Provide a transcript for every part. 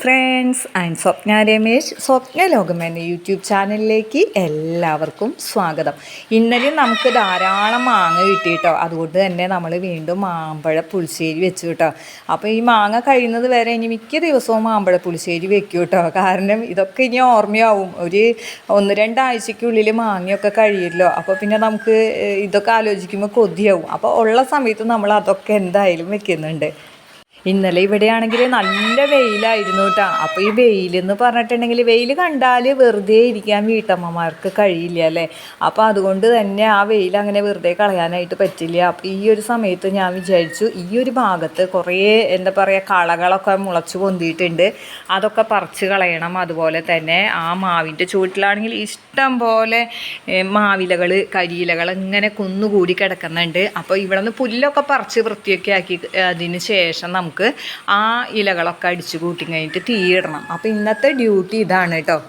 Friends I Swapna Ramesh Swapna Lokam എന്ന YouTube ചാനലിലേക്ക് എല്ലാവർക്കും സ്വാഗതം. ഇന്നലെ നമുക്ക് ധാരാളം മാങ്ങ കിട്ടി കേട്ടോ അതുകൊണ്ട് തന്നെ നമ്മൾ വീണ്ടും മാമ്പഴ പുളിശ്ശേരി വെച്ചു കേട്ടോ അപ്പോൾ ഈ മാങ്ങ കഴിയുന്നത് വരെ ഇനി മിക്ക ദിവസവും മാമ്പഴ പുളിശ്ശേരി വെക്കും കേട്ടോ കാരണം ഇതൊക്കെ ഇനി ഓർമ്മയാവും. ഒരു ഒന്ന് രണ്ടാഴ്ചയ്ക്കുള്ളിൽ മാങ്ങയൊക്കെ കഴിയില്ലോ. അപ്പോൾ പിന്നെ നമുക്ക് ഇതൊക്കെ ആലോചിക്കുമ്പോൾ കൊതിയാവും. അപ്പോൾ ഉള്ള സമയത്ത് നമ്മൾ അതൊക്കെ എന്തായാലും വെക്കുന്നുണ്ട്. ഇന്നലെ ഇവിടെയാണെങ്കിൽ നല്ല വെയിലായിരുന്നു കേട്ടോ അപ്പോൾ ഈ വെയിലെന്ന് പറഞ്ഞിട്ടുണ്ടെങ്കിൽ വെയിൽ കണ്ടാൽ വെറുതെ ഇരിക്കാൻ വീട്ടമ്മമാർക്ക് കഴിയില്ല അല്ലേ? അപ്പോൾ അതുകൊണ്ട് തന്നെ ആ വെയിൽ അങ്ങനെ വെറുതെ കളയാനായിട്ട് പറ്റില്ല. അപ്പോൾ ഈ ഒരു സമയത്ത് ഞാൻ വിചാരിച്ചു ഈ ഒരു ഭാഗത്ത് കുറേ എന്താ പറയുക കളകളൊക്കെ മുളച്ചു പൊന്തിയിട്ടുണ്ട്. അതൊക്കെ പറിച്ച് കളയണം. അതുപോലെ തന്നെ ആ മാവിന്റെ ചുവട്ടിലാണെങ്കിൽ ഇഷ്ടം പോലെ മാവിലകൾ കരിയിലകൾ ഇങ്ങനെ കുന്നുകൂടി കിടക്കുന്നുണ്ട്. അപ്പോൾ ഇവിടെ നിന്ന് പുല്ലൊക്കെ പറിച്ച് വൃത്തിയൊക്കെ ആക്കി അതിന് ശേഷം നമുക്ക് ആ ഇലകളൊക്കെ അടിച്ചു കൂട്ടി കഴിഞ്ഞിട്ട് തീയിടണം അപ്പോൾ ഇന്നത്തെ ഡ്യൂട്ടി ഇതാണ് കേട്ടോ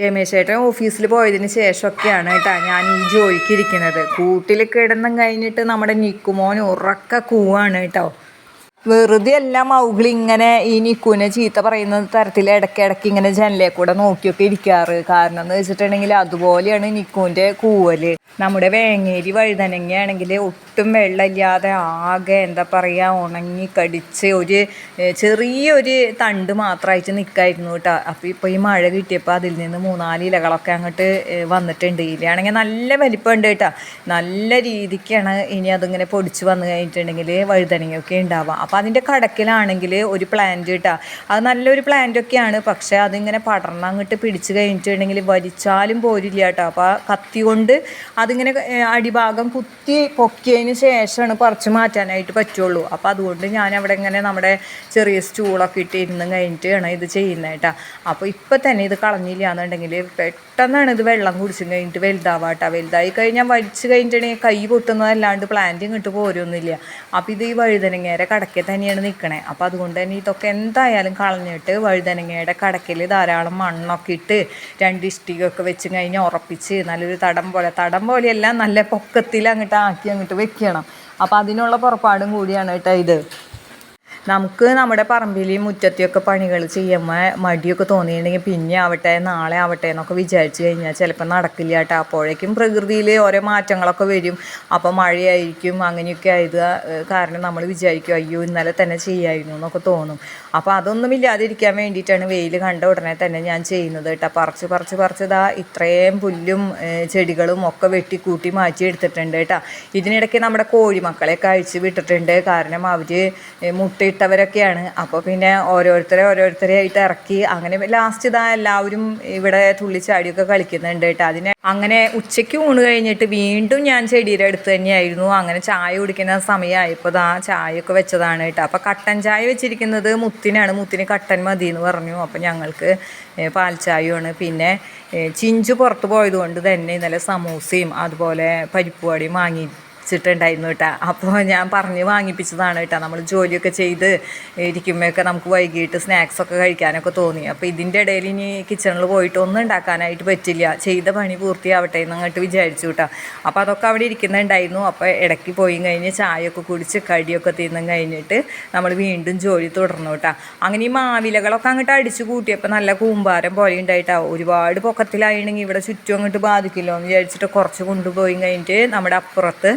രമേശ് ചേട്ടൻ ഓഫീസിൽ പോയതിന് ശേഷമൊക്കെയാണ് കേട്ടോ ഞാൻ ഈ ജോലിക്ക് ഇരിക്കുന്നത്. കൂട്ടിൽ കിടന്നും കഴിഞ്ഞിട്ട് നമ്മുടെ നിക്കുമോൻ ഉറക്ക കൂവാണ് കേട്ടോ വെറുതെ എല്ലാം മൗഗിളി ഇങ്ങനെ ഈ നിക്കുവിനെ ചീത്ത പറയുന്ന തരത്തിൽ ഇടയ്ക്കിടയ്ക്ക് ഇങ്ങനെ ജനലെ കൂടെ നോക്കിയൊക്കെ ഇരിക്കാറ്. കാരണം എന്ന് വെച്ചിട്ടുണ്ടെങ്കിൽ അതുപോലെയാണ് നിക്കുവിന്റെ കൂവൽ. നമ്മുടെ വേങ്ങേരി വഴുതനങ്ങയാണെങ്കിൽ ഒട്ടും വെള്ളമില്ലാതെ ആകെ എന്താ പറയുക ഉണങ്ങി കടിച്ച് ഒരു ചെറിയൊരു തണ്ട് മാത്രമായിട്ട് നിൽക്കായിരുന്നു കേട്ടോ. അപ്പോൾ ഇപ്പോൾ ഈ മഴ കിട്ടിയപ്പോൾ അതിൽ നിന്ന് മൂന്നാൽ ഇലകളൊക്കെ അങ്ങോട്ട് വന്നിട്ടുണ്ട്. ഇലയാണെങ്കിൽ നല്ല വലിപ്പമുണ്ട് കേട്ടോ. നല്ല രീതിക്കാണ് ഇനി അതിങ്ങനെ പൊടിച്ച് വന്നു കഴിഞ്ഞിട്ടുണ്ടെങ്കിൽ വഴുതനങ്ങയൊക്കെ ഉണ്ടാവുക. അപ്പോൾ അതിന്റെ കടക്കിലാണെങ്കിൽ ഒരു പ്ലാന്റ് കേട്ടോ അത് നല്ലൊരു പ്ലാന്റ് ഒക്കെയാണ്. പക്ഷേ അതിങ്ങനെ പടർന്ന് അങ്ങോട്ട് പിടിച്ച് കഴിഞ്ഞിട്ടുണ്ടെങ്കിൽ വലിച്ചാലും പോരില്ല കേട്ടോ. അപ്പോൾ ആ കത്തി കൊണ്ട് അതിങ്ങനെ അടിഭാഗം കുത്തി പൊക്കിയതിന് ശേഷമാണ് പറിച്ച് മാറ്റാനായിട്ട് പറ്റുള്ളൂ. അപ്പോൾ അതുകൊണ്ട് ഞാൻ അവിടെ ഇങ്ങനെ നമ്മുടെ ചെറിയ സ്റ്റൂളൊക്കെ ഇട്ട് ഇരുന്ന് കഴിഞ്ഞിട്ട് ആണ് ഇത് ചെയ്യുന്നത് കേട്ടോ. അപ്പോൾ ഇപ്പം തന്നെ ഇത് കളഞ്ഞില്ല എന്നുണ്ടെങ്കിൽ പെട്ടെന്നാണ് ഇത് വെള്ളം കുടിച്ചും കഴിഞ്ഞിട്ട് വലുതാവാട്ടോ. വലുതായി കഴിഞ്ഞാൽ വലിച്ച് കഴിഞ്ഞിട്ടുണ്ടെങ്കിൽ കൈ പൊട്ടുന്നതല്ലാണ്ട് പ്ലാന്റ് ഇങ്ങോട്ട് പോരൊന്നുമില്ല. അപ്പോൾ ഇത് ഈ വഴുതനങ്ങേരെ വഴുതനങ്ങയുടെ കടക്കെ തന്നെയാണ് നിൽക്കണേ അപ്പോൾ അതുകൊണ്ട് തന്നെ ഇതൊക്കെ എന്തായാലും കളഞ്ഞിട്ട് വഴുതനങ്ങയുടെ കടക്കിൽ ധാരാളം മണ്ണൊക്കെ ഇട്ട് രണ്ട് ഇഷ്ടികയൊക്കെ വെച്ച് കഴിഞ്ഞ് ഉറപ്പിച്ച് നല്ലൊരു തടം പോലെ തടം പോലെയല്ല നല്ല പൊക്കത്തിൽ അങ്ങോട്ട് ആക്കി അങ്ങോട്ട് വെക്കണം. അപ്പോൾ അതിനുള്ള പുറപ്പാടും കൂടിയാണ് കേട്ടോ ഇത്. നമുക്ക് നമ്മുടെ പറമ്പിൽ മുറ്റത്തെയൊക്കെ പണികൾ ചെയ്യുമ്പോൾ മടിയൊക്കെ തോന്നിയിട്ടുണ്ടെങ്കിൽ പിന്നെ ആവട്ടെ നാളെ ആവട്ടെ എന്നൊക്കെ വിചാരിച്ചു കഴിഞ്ഞാൽ ചിലപ്പോൾ നടക്കില്ല കേട്ടോ. അപ്പോഴേക്കും പ്രകൃതിയിൽ ഓരോ മാറ്റങ്ങളൊക്കെ വരും. അപ്പോൾ മഴയായിരിക്കും അങ്ങനെയൊക്കെ ആയത് കാരണം നമ്മൾ വിചാരിക്കും അയ്യോ ഇന്നലെ തന്നെ ചെയ്യായിരുന്നു എന്നൊക്കെ തോന്നും. അപ്പോൾ അതൊന്നും ഇല്ലാതിരിക്കാൻ വേണ്ടിയിട്ടാണ് വെയിൽ കണ്ട ഉടനെ തന്നെ ഞാൻ ചെയ്യുന്നത് കേട്ടോ. പറിച്ച് പറിച്ച് പറിച്ചതാ ഇതാ ഇത്രയും പുല്ലും ചെടികളും ഒക്കെ വെട്ടിക്കൂട്ടി മാറ്റി എടുത്തിട്ടുണ്ട് കേട്ടോ. ഇതിനിടയ്ക്ക് നമ്മുടെ കോഴിമക്കളെയൊക്കെ അഴിച്ച് വിട്ടിട്ടുണ്ട്. കാരണം അവർ മുട്ടയിട്ടവരൊക്കെയാണ് അപ്പോൾ പിന്നെ ഓരോരുത്തരെ ഓരോരുത്തരെ ആയിട്ട് ഇറക്കി അങ്ങനെ ലാസ്റ്റ് ഇതാ എല്ലാവരും ഇവിടെ തുള്ളിച്ചാടിയൊക്കെ കളിക്കുന്നുണ്ട് കേട്ടോ. അതിനെ അങ്ങനെ ഉച്ചയ്ക്ക് ഊണ് കഴിഞ്ഞിട്ട് വീണ്ടും ഞാൻ ചെടിയുടെ അടുത്ത് തന്നെയായിരുന്നു. അങ്ങനെ ചായ കുടിക്കുന്ന സമയമായപ്പോൾ ദാ ചായയൊക്കെ വെച്ചതാണ് കേട്ടോ. അപ്പോൾ കട്ടൻ ചായ വെച്ചിരിക്കുന്നത് മുത്തിനാണ്. മുത്തിന് കട്ടൻ മതി എന്ന് പറഞ്ഞു. അപ്പോൾ ഞങ്ങൾക്ക് പാൽ ചായയുമാണ്. പിന്നെ ചിഞ്ചു പുറത്ത് പോയതുകൊണ്ട് തന്നെ ഇന്നലെ സമൂസയും അതുപോലെ പരിപ്പ് വടയും വാങ്ങി. വെച്ചിട്ടുണ്ടായിരുന്നു കേട്ടോ. അപ്പോൾ ഞാൻ പറഞ്ഞ് വാങ്ങിപ്പിച്ചതാണ് കേട്ടോ. നമ്മൾ ജോലിയൊക്കെ ചെയ്ത് ഇരിക്കുമ്പോഴൊക്കെ നമുക്ക് വൈകിട്ട് സ്നാക്സൊക്കെ കഴിക്കാനൊക്കെ തോന്നി. അപ്പോൾ ഇതിന്റെ ഇടയിൽ ഇനി കിച്ചണിൽ പോയിട്ട് ഒന്നും ഉണ്ടാക്കാനായിട്ട് പറ്റില്ല. ചെയ്ത പണി പൂർത്തിയാവട്ടെ എന്ന് അങ്ങോട്ട് വിചാരിച്ചു കേട്ടോ. അപ്പോൾ അതൊക്കെ അവിടെ ഇരിക്കുന്നുണ്ടായിരുന്നു. അപ്പോൾ ഇടയ്ക്ക് പോയി കഴിഞ്ഞ് ചായയൊക്കെ കുടിച്ച് കടിയൊക്കെ തിന്നും കഴിഞ്ഞിട്ട് നമ്മൾ വീണ്ടും ജോലി തുടർന്നു കേട്ടോ. അങ്ങനെ ഈ മാവിലകളൊക്കെ അങ്ങോട്ട് അടിച്ചു കൂട്ടിയപ്പോൾ നല്ല കൂമ്പാരം പോലെ ഉണ്ടായിട്ടാ. ഒരുപാട് പൊക്കത്തിലായിരുന്നെങ്കിൽ ഇവിടെ ചുറ്റും അങ്ങോട്ട് ബാധിക്കില്ലോ എന്ന് വിചാരിച്ചിട്ട് കുറച്ച് കൊണ്ടുപോയി കഴിഞ്ഞിട്ട് നമ്മുടെ അപ്പുറത്ത്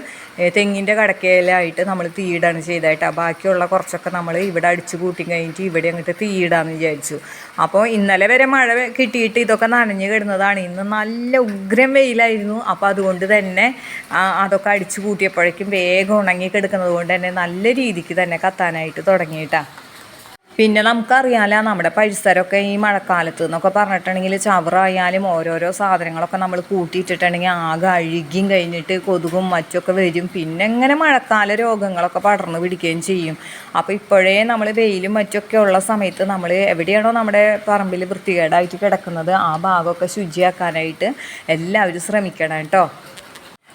തെങ്ങിന്റെ കടക്കയിലായിട്ട് നമ്മൾ തീയിടാണ് ചെയ്തേട്ടാ ബാക്കിയുള്ള കുറച്ചൊക്കെ നമ്മൾ ഇവിടെ അടിച്ചു കൂട്ടി കഴിഞ്ഞിട്ട് ഇവിടെ അങ്ങോട്ട് തീയിടാന്ന് വിചാരിച്ചു. അപ്പോൾ ഇന്നലെ വരെ മഴ കിട്ടിയിട്ട് ഇതൊക്കെ നനഞ്ഞു കിടന്നതാണ്. ഇന്ന് നല്ല ഉഗ്രം വെയിലായിരുന്നു. അപ്പോൾ അതുകൊണ്ട് തന്നെ അതൊക്കെ അടിച്ചു കൂട്ടിയപ്പോഴേക്കും വേഗം ഉണങ്ങി കിടക്കുന്നത് കൊണ്ട് തന്നെ നല്ല രീതിക്ക് തന്നെ കത്താനായിട്ട് തുടങ്ങിയിട്ടാ. പിന്നെ നമുക്കറിയാലോ നമ്മുടെ പരിസരമൊക്കെ ഈ മഴക്കാലത്ത് എന്നൊക്കെ പറഞ്ഞിട്ടുണ്ടെങ്കിൽ ചവറായാലും ഓരോരോ സാധനങ്ങളൊക്കെ നമ്മൾ കൂട്ടിയിട്ടിട്ടുണ്ടെങ്കിൽ ആകെ അഴുകിയും കഴിഞ്ഞിട്ട് കൊതുകും മറ്റൊക്കെ വരും. പിന്നെ ഇങ്ങനെ മഴക്കാല രോഗങ്ങളൊക്കെ പടർന്നു പിടിക്കുകയും ചെയ്യും. അപ്പോൾ ഇപ്പോഴേ നമ്മൾ വെയിലും മറ്റൊക്കെ ഉള്ള സമയത്ത് നമ്മൾ എവിടെയാണോ നമ്മുടെ പറമ്പിൽ വൃത്തികേടായിട്ട് കിടക്കുന്നത് ആ ഭാഗമൊക്കെ ശുചിയാക്കാനായിട്ട് എല്ലാവരും ശ്രമിക്കണം കേട്ടോ.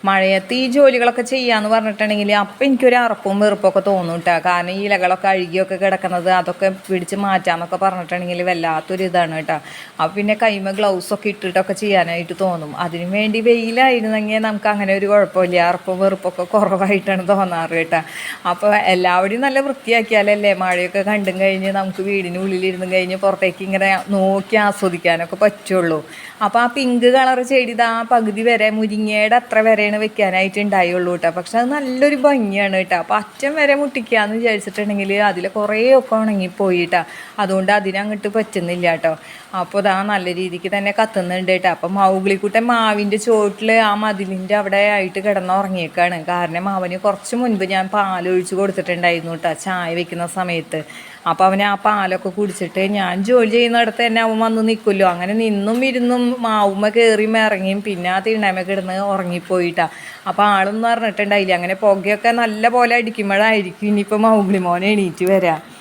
മഴയത്ത് ഈ ജോലികളൊക്കെ ചെയ്യാന്ന് പറഞ്ഞിട്ടുണ്ടെങ്കിൽ അപ്പം എനിക്കൊരു അറപ്പും വെറുപ്പൊക്കെ തോന്നും കേട്ടോ കാരണം ഈ ഇലകളൊക്കെ അഴുകിയൊക്കെ കിടക്കുന്നത് അതൊക്കെ പിടിച്ച് മാറ്റാന്നൊക്കെ പറഞ്ഞിട്ടുണ്ടെങ്കിൽ വല്ലാത്തൊരു ഇതാണ് കേട്ടോ അപ്പം പിന്നെ കൈമ ഗ്ലൗസൊക്കെ ഇട്ടിട്ടൊക്കെ ചെയ്യാനായിട്ട് തോന്നും. അതിനു വേണ്ടി വെയിലായിരുന്നെങ്കിൽ നമുക്ക് അങ്ങനെ ഒരു കുഴപ്പമില്ല. അറപ്പും വെറുപ്പൊക്കെ കുറവായിട്ടാണ് തോന്നാറ് കേട്ടോ അപ്പോൾ എല്ലാവരും നല്ല വൃത്തിയാക്കിയാലല്ലേ മഴയൊക്കെ കണ്ടും കഴിഞ്ഞ് നമുക്ക് വീടിനുള്ളിലിരുന്നും കഴിഞ്ഞ് പുറത്തേക്ക് ഇങ്ങനെ നോക്കി ആസ്വദിക്കാനൊക്കെ പറ്റുള്ളൂ. അപ്പോൾ ആ പിങ്ക് കളർ ചെടി ഇതാ പകുതി വരെ മുരിങ്ങയുടെ അത്ര വരെയാണ് വെക്കാനായിട്ട് ഉണ്ടായുള്ളൂ കേട്ടോ. പക്ഷെ അത് നല്ലൊരു ഭംഗിയാണ് കേട്ടോ. അപ്പോൾ അറ്റം വരെ മുട്ടിക്കാന്ന് വിചാരിച്ചിട്ടുണ്ടെങ്കിൽ അതിൽ കുറേ ഉണങ്ങിപ്പോയി കേട്ടോ. അതുകൊണ്ട് അതിനങ്ങോട്ട് പറ്റുന്നില്ല കേട്ടോ. അപ്പോൾ ഇതാ നല്ല രീതിക്ക് തന്നെ കത്തുന്നുണ്ട് കേട്ടോ. അപ്പം മൗഗ്ലിക്കുട്ടൻ മാവിന്റെ ചോട്ടിൽ ആ മതിലിന്റെ അവിടെ ആയിട്ട് കിടന്നുറങ്ങിയേക്കാണ് കാരണം അവന് കുറച്ച് മുൻപ് ഞാൻ പാലൊഴിച്ച് കൊടുത്തിട്ടുണ്ടായിരുന്നു കേട്ടോ ചായ വെക്കുന്ന സമയത്ത്. അപ്പോൾ അവന് ആ പാലൊക്കെ കുടിച്ചിട്ട് ഞാൻ ജോലി ചെയ്യുന്നിടത്ത് തന്നെ അവൻ വന്ന് നിൽക്കുമല്ലോ അങ്ങനെ നിന്നും ഇരുന്നും മാവുമ്മ കയറിയും ഇറങ്ങിയും പിന്നെ ആ തിണ്ണമ കിടന്ന് ഉറങ്ങിപ്പോയിട്ടാ. അപ്പോൾ ആളൊന്നും അറിഞ്ഞിട്ടുണ്ടായില്ല. അങ്ങനെ പുകയൊക്കെ നല്ല പോലെ അടിക്കുമ്പോഴായിരിക്കും ഇനിയിപ്പോൾ മൗഗ്ലി മോനെ എണീറ്റ് വരാം.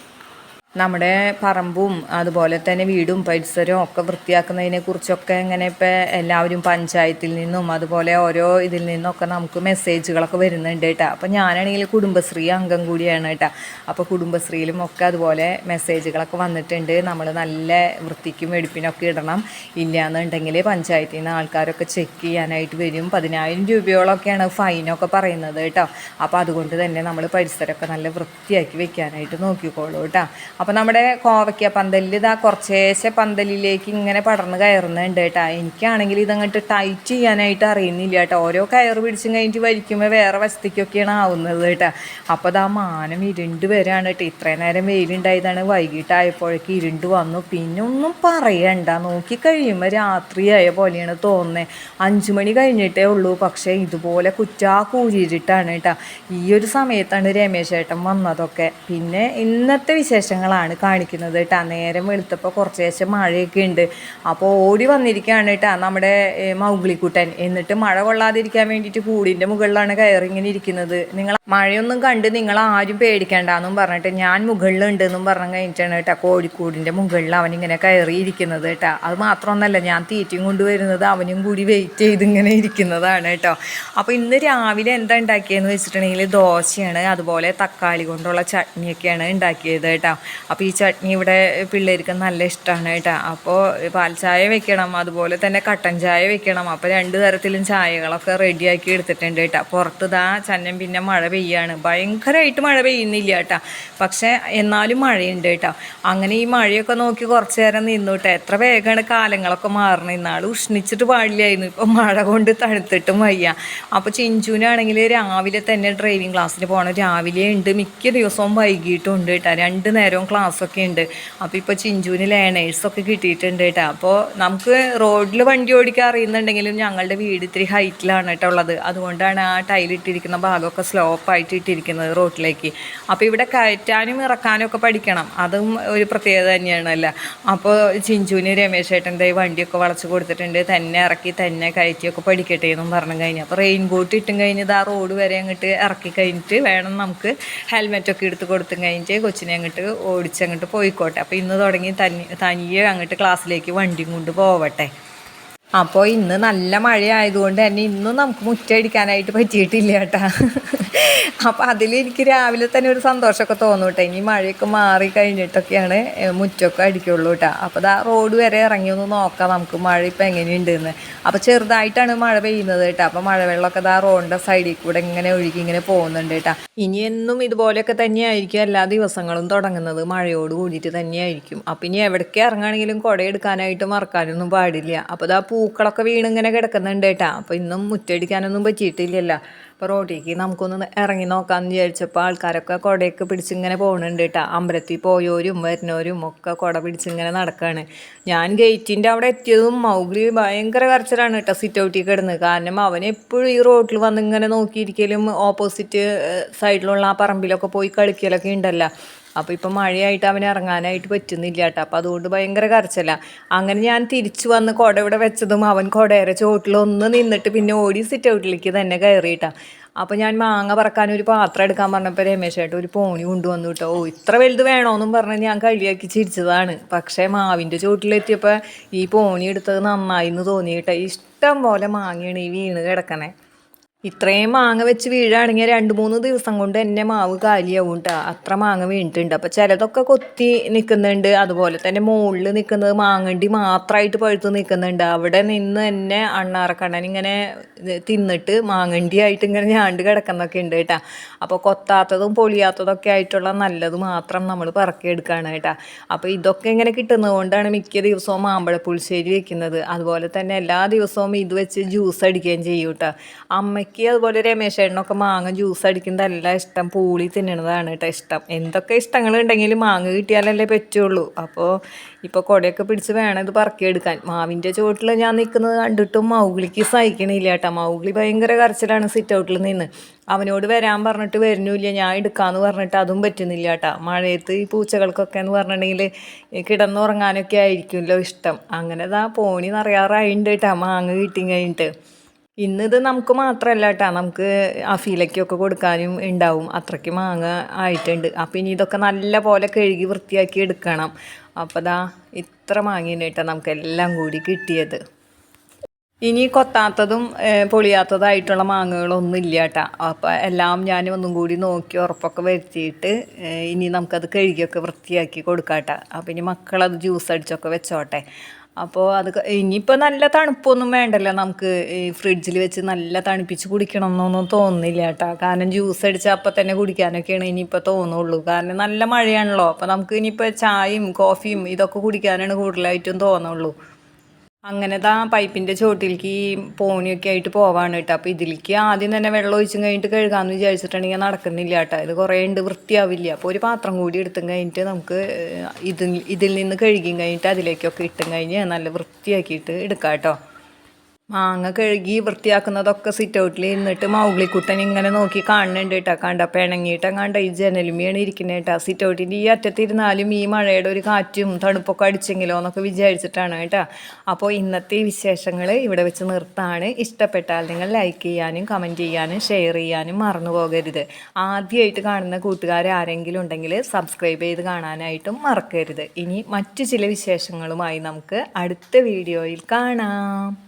നമ്മുടെ പറമ്പും അതുപോലെ തന്നെ വീടും പരിസരവും ഒക്കെ വൃത്തിയാക്കുന്നതിനെ കുറിച്ചൊക്കെ ഇങ്ങനെ ഇപ്പം എല്ലാവരും പഞ്ചായത്തിൽ നിന്നും അതുപോലെ ഓരോ ഇതിൽ നിന്നൊക്കെ നമുക്ക് മെസ്സേജുകളൊക്കെ വരുന്നുണ്ട് കേട്ടോ. അപ്പോൾ ഞാനാണെങ്കിൽ കുടുംബശ്രീ അംഗം കൂടിയാണ് കേട്ടോ. അപ്പോൾ കുടുംബശ്രീയിലും ഒക്കെ അതുപോലെ മെസ്സേജുകളൊക്കെ വന്നിട്ടുണ്ട്. നമ്മൾ നല്ല വൃത്തിക്കും വെടിപ്പിനൊക്കെ ഇടണം. ഇല്ലയെന്നുണ്ടെങ്കിൽ പഞ്ചായത്തിൽ നിന്ന് ആൾക്കാരൊക്കെ ചെക്ക് ചെയ്യാനായിട്ട് വരും. പതിനായിരം രൂപയോളമൊക്കെയാണ് ഫൈനൊക്കെ പറയുന്നത് കേട്ടോ. അപ്പോൾ അതുകൊണ്ട് തന്നെ നമ്മൾ പരിസരമൊക്കെ നല്ല വൃത്തിയാക്കി വെക്കാനായിട്ട് നോക്കിക്കോളൂ കേട്ടോ. അപ്പോൾ നമ്മുടെ കോവയ്ക്ക പന്തലിൽ ഇതാ കുറച്ചേശ്ശെ പന്തലിലേക്ക് ഇങ്ങനെ പടർന്ന് കയറുന്നുണ്ട് കേട്ടോ. എനിക്കാണെങ്കിൽ ഇതങ്ങോട്ട് ടൈറ്റ് ചെയ്യാനായിട്ട് അറിയുന്നില്ല കേട്ടോ. ഓരോ കയറ് പിടിച്ചും കഴിഞ്ഞിട്ട് വലിക്കുമ്പോൾ വേറെ വസ്തുക്കൊക്കെയാണ് ആവുന്നത് കേട്ടോ. അപ്പോൾ ഇതാ മാനം ഇരുണ്ട് വരാണ് കേട്ടോ. ഇത്രയും നേരം വെയിലുണ്ടായതാണ് വൈകിട്ടായപ്പോഴേക്ക് ഇരുണ്ട് വന്നു. പിന്നെ ഒന്നും പറയണ്ട. നോക്കി കഴിയുമ്പോൾ രാത്രിയായ പോലെയാണ് തോന്നുന്നത് അഞ്ചു മണി കഴിഞ്ഞിട്ടേ ഉള്ളൂ. പക്ഷേ ഇതുപോലെ കുറ്റാ കൂരിയിട്ടാണ് കേട്ടോ. ഈ ഒരു സമയത്താണ് രമേശ് വന്നതൊക്കെ. പിന്നെ ഇന്നത്തെ വിശേഷങ്ങളാണ് കാണിക്കുന്നത് കേട്ടോ. നേരം വെളുത്തപ്പോൾ കുറച്ച് ശേഷം മഴയൊക്കെ ഉണ്ട്. അപ്പോൾ ഓടി വന്നിരിക്കുകയാണ് കേട്ടോ നമ്മുടെ മൗഗ്ലിക്കുട്ടൻ. എന്നിട്ട് മഴ കൊള്ളാതിരിക്കാൻ വേണ്ടിയിട്ട് കൂടിന്റെ മുകളിലാണ് കയറി ഇങ്ങനെ ഇരിക്കുന്നത്. നിങ്ങൾ മഴയൊന്നും കണ്ട് നിങ്ങൾ ആരും പേടിക്കണ്ടെന്നും പറഞ്ഞിട്ട് ഞാൻ മുകളിലുണ്ട് എന്നും പറഞ്ഞു കഴിഞ്ഞിട്ടാണ് കേട്ടോ കോഴിക്കൂടിന്റെ മുകളിൽ അവനിങ്ങനെ കയറി ഇരിക്കുന്നത് കേട്ടോ. അത് മാത്രമൊന്നല്ല ഞാൻ തീറ്റയും കൊണ്ടുവരുന്നത് അവനും കൂടി വെയിറ്റ് ചെയ്ത് ഇങ്ങനെ ഇരിക്കുന്നതാണ് കേട്ടോ. അപ്പോൾ ഇന്ന് രാവിലെ എന്താ ഉണ്ടാക്കിയതെന്ന് വെച്ചിട്ടുണ്ടെങ്കിൽ ദോശയാണ് അതുപോലെ തക്കാളി കൊണ്ടുള്ള ചട്നിയൊക്കെയാണ് ഉണ്ടാക്കിയത് കേട്ടോ. അപ്പോൾ ഈ ചട്നി ഇവിടെ പിള്ളേർക്ക് നല്ല ഇഷ്ടമാണ് കേട്ടോ. അപ്പോൾ പാൽ ചായ വെക്കണം അതുപോലെ തന്നെ കട്ടൻ ചായ വെക്കണം. അപ്പോൾ രണ്ട് തരത്തിലും ചായകളൊക്കെ റെഡിയാക്കി എടുത്തിട്ടുണ്ട് കേട്ടോ. പുറത്ത് ദാ ചന്നം പിന്നെ മഴ പെയ്യാണ്. ഭയങ്കരമായിട്ട് മഴ പെയ്യുന്നില്ല കേട്ടോ. പക്ഷേ എന്നാലും മഴയുണ്ട് കേട്ടോ. അങ്ങനെ ഈ മഴയൊക്കെ നോക്കി കുറച്ച് നേരം നിന്നു കേട്ടോ. എത്ര വേഗമാണ് കാലങ്ങളൊക്കെ മാറണം. ഇന്നാൾ ഉഷ്ണിച്ചിട്ട് പാടില്ലായിരുന്നു. ഇപ്പോൾ മഴ കൊണ്ട് തണുത്തിട്ടും വയ്യ. അപ്പോൾ ചിഞ്ചുവിനാണെങ്കിൽ രാവിലെ തന്നെ ഡ്രൈവിംഗ് ക്ലാസ്സിന് പോകണം രാവിലെ ഉണ്ട്. മിക്ക ദിവസവും വൈകിട്ടും ഉണ്ട് കേട്ടോ. രണ്ട് നേരവും ക്ലാസ്സൊക്കെ ഉണ്ട് അപ്പോൾ ഇപ്പോൾ ചിഞ്ചുവിന് ലേണേഴ്സൊക്കെ കിട്ടിയിട്ടുണ്ട് കേട്ടോ. അപ്പോൾ നമുക്ക് റോഡിൽ വണ്ടി ഓടിക്കാൻ അറിയുന്നുണ്ടെങ്കിലും ഞങ്ങളുടെ വീട് ഇത്തിരി ഹൈറ്റിലാണ് കേട്ടോ ഉള്ളത്. അതുകൊണ്ടാണ് ആ ടൈലിട്ടിരിക്കുന്ന ഭാഗമൊക്കെ സ്ലോപ്പായിട്ട് ഇട്ടിരിക്കുന്നത് റോഡിലേക്ക് അപ്പോൾ ഇവിടെ കയറ്റാനും ഇറക്കാനും ഒക്കെ പഠിക്കണം. അതും ഒരു പ്രത്യേകത തന്നെയാണല്ലോ. അപ്പോൾ ചിഞ്ചുവിന് രമേശ് ഏട്ടന്റെ വണ്ടിയൊക്കെ വളച്ച് കൊടുത്തിട്ടുണ്ട്. തന്നെ ഇറക്കി തന്നെ കയറ്റിയൊക്കെ പഠിക്കട്ടെ എന്നും പറഞ്ഞു കഴിഞ്ഞു. അപ്പോൾ റെയിൻ ബോട്ട് ഇട്ടും കഴിഞ്ഞത് ആ റോഡ് വരെ അങ്ങോട്ട് ഇറക്കി കഴിഞ്ഞിട്ട് വേണം നമുക്ക് ഹെൽമെറ്റൊക്കെ എടുത്ത് കൊടുത്തും കഴിഞ്ഞിട്ട് കൊച്ചിനെ അങ്ങോട്ട് ഓടിച്ചങ്ങോട്ട് പോയിക്കോട്ടെ. അപ്പോൾ ഇന്ന് തുടങ്ങി തനി തനിയെ അങ്ങോട്ട് ക്ലാസ്സിലേക്ക് വണ്ടിയും കൊണ്ട് പോവട്ടെ. അപ്പോൾ ഇന്ന് നല്ല മഴയായതുകൊണ്ട് തന്നെ ഇന്നും നമുക്ക് മുറ്റടിക്കാനായിട്ട് പറ്റിയിട്ടില്ല കേട്ടാ. അപ്പോൾ അതിൽ എനിക്ക് രാവിലെ തന്നെ ഒരു സന്തോഷമൊക്കെ തോന്നും കേട്ടോ. ഇനി മഴയൊക്കെ മാറി കഴിഞ്ഞിട്ടൊക്കെയാണ് മുറ്റൊക്കെ അടിക്കുള്ളൂ കേട്ടോ. അപ്പോൾ ദാ റോഡ് വരെ ഇറങ്ങി ഒന്ന് നോക്കാം നമുക്ക് മഴ ഇപ്പം എങ്ങനെയുണ്ടെന്ന്. അപ്പോൾ ചെറുതായിട്ടാണ് മഴ പെയ്യുന്നത് കേട്ടോ. അപ്പോൾ മഴവെള്ളമൊക്കെ ദാ റോഡിന്റെ സൈഡിൽ കൂടെ ഇങ്ങനെ ഒഴുകി ഇങ്ങനെ പോകുന്നുണ്ട് കേട്ടോ. ഇനി എന്നും ഇതുപോലെയൊക്കെ തന്നെയായിരിക്കും എല്ലാ ദിവസങ്ങളും തുടങ്ങുന്നത്. മഴയോട് കൂടിയിട്ട് തന്നെയായിരിക്കും. അപ്പം ഇനി എവിടേക്ക് ഇറങ്ങുകയാണെങ്കിലും കുട എടുക്കാനായിട്ട് മറക്കാനൊന്നും പാടില്ല. അപ്പോൾ ഇതാ പൂക്കളൊക്കെ വീണിങ്ങനെ കിടക്കുന്നുണ്ട് കേട്ടാ. അപ്പോൾ ഇന്നും മുറ്റടിക്കാനൊന്നും പറ്റിയിട്ടില്ലല്ല. അപ്പോൾ റോഡിലേക്ക് നമുക്കൊന്ന് ഇറങ്ങി നോക്കാമെന്ന് വിചാരിച്ചപ്പോൾ ആൾക്കാരൊക്കെ കുടയൊക്കെ പിടിച്ചിങ്ങനെ പോകുന്നുണ്ട് കേട്ടാ. അമ്പലത്തിൽ പോയോരും വരുന്നവരും ഒക്കെ കുട പിടിച്ചിങ്ങനെ നടക്കുകയാണ് ഞാൻ ഗേറ്റിന്റെ അവിടെ എത്തിയതും മൗഗ്ലി ഭയങ്കര കരച്ചിലാണ് കേട്ടോ സിറ്റ് ഔട്ടിൽ കിടന്ന്. കാരണം അവൻ എപ്പോഴും ഈ റോഡിൽ വന്ന് ഇങ്ങനെ നോക്കിയിരിക്കലും ഓപ്പോസിറ്റ് സൈഡിലുള്ള ആ പറമ്പിലൊക്കെ പോയി കളിക്കലൊക്കെ ഉണ്ടല്ലോ. അപ്പോൾ ഇപ്പം മഴയായിട്ട് അവന് ഇറങ്ങാനായിട്ട് പറ്റുന്നില്ല കേട്ടോ അപ്പോൾ അതുകൊണ്ട് ഭയങ്കര കരച്ചില്ല അങ്ങനെ ഞാൻ തിരിച്ചു വന്ന് കുട ഇവിടെ വെച്ചതും അവൻ കുടയേറെ ചോട്ടിൽ ഒന്ന് നിന്നിട്ട് പിന്നെ ഓടി സിറ്റ് ഔട്ടിലേക്ക് തന്നെ കയറിയിട്ടാ. അപ്പോൾ ഞാൻ മാങ്ങ പറക്കാൻ ഒരു പാത്രം എടുക്കാൻ പറഞ്ഞപ്പോൾ രമേശായിട്ട് ഒരു പോണി കൊണ്ടുവന്നു കേട്ടോ. ഓ ഇത്ര വലുത് വേണമെന്നും പറഞ്ഞ് ഞാൻ കളിയാക്കി ചിരിച്ചതാണ്. പക്ഷേ മാവിന്റെ ചോട്ടിലെത്തിയപ്പോൾ ഈ പോണി എടുത്തത് നന്നായി എന്ന് തോന്നി കേട്ടോ ഇഷ്ടം പോലെ മാങ്ങയാണ് ഈ വീണ് കിടക്കണേ. ഇത്രയും മാങ്ങ വെച്ച് വീഴാണെങ്കിൽ രണ്ട് മൂന്ന് ദിവസം കൊണ്ട് എന്നെ മാവ് കാലിയാവും കേട്ടോ അത്ര മാങ്ങ വീണിട്ടുണ്ട്. അപ്പോൾ ചിലതൊക്കെ കൊത്തി നിൽക്കുന്നുണ്ട്. അതുപോലെ തന്നെ മുകളിൽ നിൽക്കുന്നത് മാങ്ങണ്ടി മാത്രമായിട്ട് പഴുത്ത് നിൽക്കുന്നുണ്ട്. അവിടെ നിന്ന് തന്നെ അണ്ണാറക്കണ്ണൻ ഇങ്ങനെ തിന്നിട്ട് മാങ്ങണ്ടി ആയിട്ട് ഇങ്ങനെ ഞാണ്ട് കിടക്കുന്നൊക്കെ ഉണ്ട് കേട്ടോ അപ്പോൾ കൊത്താത്തതും പൊളിയാത്തതൊക്കെ ആയിട്ടുള്ള നല്ലത് മാത്രം നമ്മൾ പറക്കിയെടുക്കുകയാണ് കേട്ടോ അപ്പോൾ ഇതൊക്കെ ഇങ്ങനെ കിട്ടുന്നത് കൊണ്ടാണ് മിക്ക ദിവസവും മാമ്പഴപ്പുളിശ്ശേരി വെക്കുന്നത്. അതുപോലെ തന്നെ എല്ലാ ദിവസവും ഇത് വെച്ച് ജ്യൂസ് അടിക്കുകയും ചെയ്യും കേട്ടോ അമ്മയ്ക്ക് അതുപോലെ രമേശേട്ടനൊക്കെ മാങ്ങ ജ്യൂസ് അടിക്കുന്നതല്ല ഇഷ്ടം. പൂളി തിന്നണതാണ് കേട്ടോ ഇഷ്ടം. എന്തൊക്കെ ഇഷ്ടങ്ങളുണ്ടെങ്കിലും മാങ്ങ കിട്ടിയാലല്ലേ പറ്റുള്ളൂ. അപ്പോൾ ഇപ്പോൾ കുടയൊക്കെ പിടിച്ച് വേണം ഇത് പറക്കിയെടുക്കാൻ. മാവിന്റെ ചുവട്ടിൽ ഞാൻ നിൽക്കുന്നത് കണ്ടിട്ടും മൗഗ്ലിക്ക് സഹിക്കണില്ല കേട്ടോ. മൗഗ്ലി ഭയങ്കര കരച്ചിലാണ് സിറ്റ് ഔട്ടിൽ നിന്ന്. അവനോട് വരാൻ പറഞ്ഞിട്ട് വരുന്നില്ല. ഞാൻ എടുക്കാമെന്ന് പറഞ്ഞിട്ട് അതും പറ്റുന്നില്ല കേട്ടോ. മഴയത്ത് ഈ പൂച്ചകൾക്കൊക്കെ എന്ന് പറഞ്ഞിട്ടുണ്ടെങ്കിൽ കിടന്നുറങ്ങാനൊക്കെ ആയിരിക്കുമല്ലോ ഇഷ്ടം. അങ്ങനെ ഇതാ പോണി നിറയാറായിട്ടുണ്ട് കേട്ടോ. മാങ്ങ കിട്ടി കഴിഞ്ഞിട്ട്. ഇന്നിത് നമുക്ക് മാത്രമല്ല കേട്ടോ നമുക്ക് അഫീലയ്ക്കൊക്കെ കൊടുക്കാനും ഉണ്ടാവും അത്രയ്ക്ക് മാങ്ങ ആയിട്ടുണ്ട്. അപ്പോൾ ഇനി ഇതൊക്കെ നല്ല പോലെ കഴുകി വൃത്തിയാക്കി എടുക്കണം. അപ്പോൾ ദാ ഇത്ര മാങ്ങയാണ് കേട്ടോ നമുക്ക് എല്ലാം കൂടി കിട്ടിയത്. ഇനി കൊത്താത്തതും പൊളിയാത്തതായിട്ടുള്ള മാങ്ങകളൊന്നും ഇല്ല കേട്ടോ അപ്പോൾ എല്ലാം ഞാൻ ഒന്നും കൂടി നോക്കി ഉറപ്പൊക്കെ വരുത്തിയിട്ട് ഇനി നമുക്കത് കഴുകിയൊക്കെ വൃത്തിയാക്കി കൊടുക്കാം കേട്ടോ അപ്പോൾ ഇനി മക്കളത് ജ്യൂസ് അടിച്ചൊക്കെ വെച്ചോട്ടെ. അപ്പോൾ അത് ഇനിയിപ്പോൾ നല്ല തണുപ്പൊന്നും വേണ്ടല്ലോ നമുക്ക് ഈ ഫ്രിഡ്ജിൽ വെച്ച് നല്ല തണുപ്പിച്ച് കുടിക്കണം എന്നൊന്നും തോന്നുന്നില്ല കേട്ടോ. കാരണം ജ്യൂസ് അടിച്ചാൽ അപ്പം തന്നെ കുടിക്കാനൊക്കെയാണ് ഇനിയിപ്പോൾ തോന്നുള്ളൂ. കാരണം നല്ല മഴയാണല്ലോ. അപ്പോൾ നമുക്ക് ഇനിയിപ്പോൾ ചായയും കോഫിയും ഇതൊക്കെ കുടിക്കാനാണ് കൂടുതലായിട്ടും തോന്നുള്ളൂ. അങ്ങനെ താ പൈപ്പിന്റെ ചോട്ടിലേക്ക് ഈ പോണിയൊക്കെ ആയിട്ട് പോവാണ് കേട്ടോ. അപ്പോൾ ഇതിലേക്ക് ആദ്യം തന്നെ വെള്ളം ഒഴിച്ചും കഴിഞ്ഞിട്ട് കഴുകാമെന്ന് വിചാരിച്ചിട്ടുണ്ടെങ്കിൽ നടക്കുന്നില്ല കേട്ടോ. ഇത് കുറേ ഉണ്ട് വൃത്തിയാവില്ല. അപ്പോൾ ഒരു പാത്രം കൂടി എടുത്തും കഴിഞ്ഞിട്ട് നമുക്ക് ഇതിൽ ഇതിൽ നിന്ന് കഴുകിയും കഴിഞ്ഞിട്ട് അതിലേക്കൊക്കെ ഇട്ടും കഴിഞ്ഞ് നല്ല വൃത്തിയാക്കിയിട്ട് എടുക്കാം കേട്ടോ മാങ്ങ കഴുകി വൃത്തിയാക്കുന്നതൊക്കെ സിറ്റ് ഔട്ടിൽ ഇരുന്നിട്ട് മൗഗ്ലിക്കുട്ടൻ ഇങ്ങനെ നോക്കി കാണുന്നുണ്ട് കേട്ടോ. കണ്ട പിണങ്ങിയിട്ട് കണ്ട ഈ ജനലുമിയാണ് ഇരിക്കുന്നത് കേട്ടോ. സിറ്റ് ഔട്ടിന്റെ ഈ അറ്റത്തിരുന്നാലും ഈ മഴയുടെ ഒരു കാറ്റും തണുപ്പൊക്കെ അടിച്ചെങ്കിലോ എന്നൊക്കെ വിചാരിച്ചിട്ടാണ് കേട്ടോ. അപ്പോൾ ഇന്നത്തെ വിശേഷങ്ങൾ ഇവിടെ വെച്ച് നിർത്താണ്. ഇഷ്ടപ്പെട്ടാൽ നിങ്ങൾ ലൈക്ക് ചെയ്യാനും കമന്റ് ചെയ്യാനും ഷെയർ ചെയ്യാനും മറന്നു പോകരുത്. ആദ്യമായിട്ട് കാണുന്ന കൂട്ടുകാർ ആരെങ്കിലും ഉണ്ടെങ്കിൽ സബ്സ്ക്രൈബ് ചെയ്ത് കാണാനായിട്ടും മറക്കരുത്. ഇനി മറ്റു ചില വിശേഷങ്ങളുമായി നമുക്ക് അടുത്ത വീഡിയോയിൽ കാണാം.